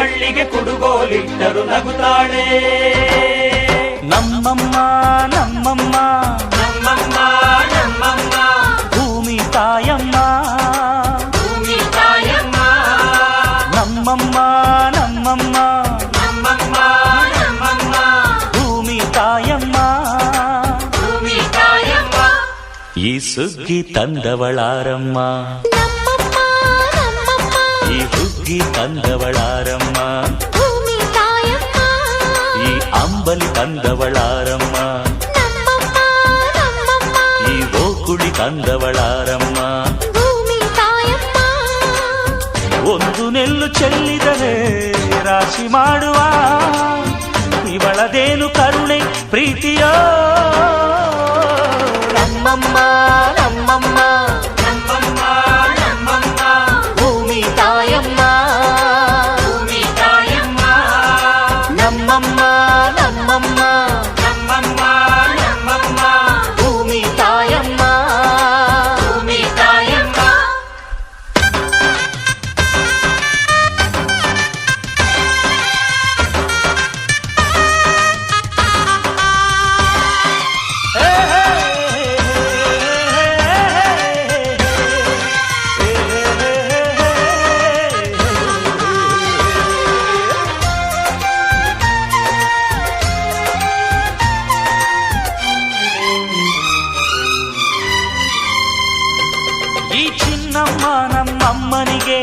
ಕಣ್ಣಿಗೆ ಕುಡುಗೋಲಿಟ್ಟರು ನಗುತ್ತಾಳೆ ನಮ್ಮಮ್ಮ ನಮ್ಮಮ್ಮ ನಮ್ಮಮ್ಮ ನಮ್ಮಮ್ಮ ಭೂಮಿ ತಾಯಮ್ಮ ಭೂಮಿ ತಾಯಮ್ಮ ನಮ್ಮಮ್ಮ ನಮ್ಮಮ್ಮ ನಮ್ಮಮ್ಮ ನಮ್ಮಮ್ಮ ಭೂಮಿ ತಾಯಮ್ಮ ಭೂಮಿ ತಾಯಮ್ಮ ಈ ಸುಗ್ಗಿ ತಂದವಳಾರಮ್ಮ ನಮ್ಮಮ್ಮ ನಮ್ಮಮ್ಮ ಈ ಹುಗ್ಗಿ ತಂದವಳಾರಮ್ಮ ಭೂಮಿ ತಾಯಮ್ಮ ಈ ಅಂಬಲಿ ತಂದವಳಾರಮ್ಮ ನಮ್ಮಮ್ಮ ನಮ್ಮಮ್ಮ ಈ ಓಕುಳಿ ತಂದವಳಾರಮ್ಮ ಭೂಮಿ ತಾಯಮ್ಮ ಒಂದು ನೆಲ್ಲು ಚೆಲ್ಲಿದರೆ ರಾಶಿ ಮಾಡುವ ಇವಳದೇನು ಕರುಣೆ ಪ್ರೀತಿಯೋ ನಮ್ಮಮ್ಮ ನಮ್ಮಮ್ಮ ನಮ್ಮಮ್ಮ ನಮ್ಮಮ್ಮ ಭೂಮಿ ತಾಯಮ್ಮ ನಮ್ಮನ ನಮ್ಮನಿಗೆ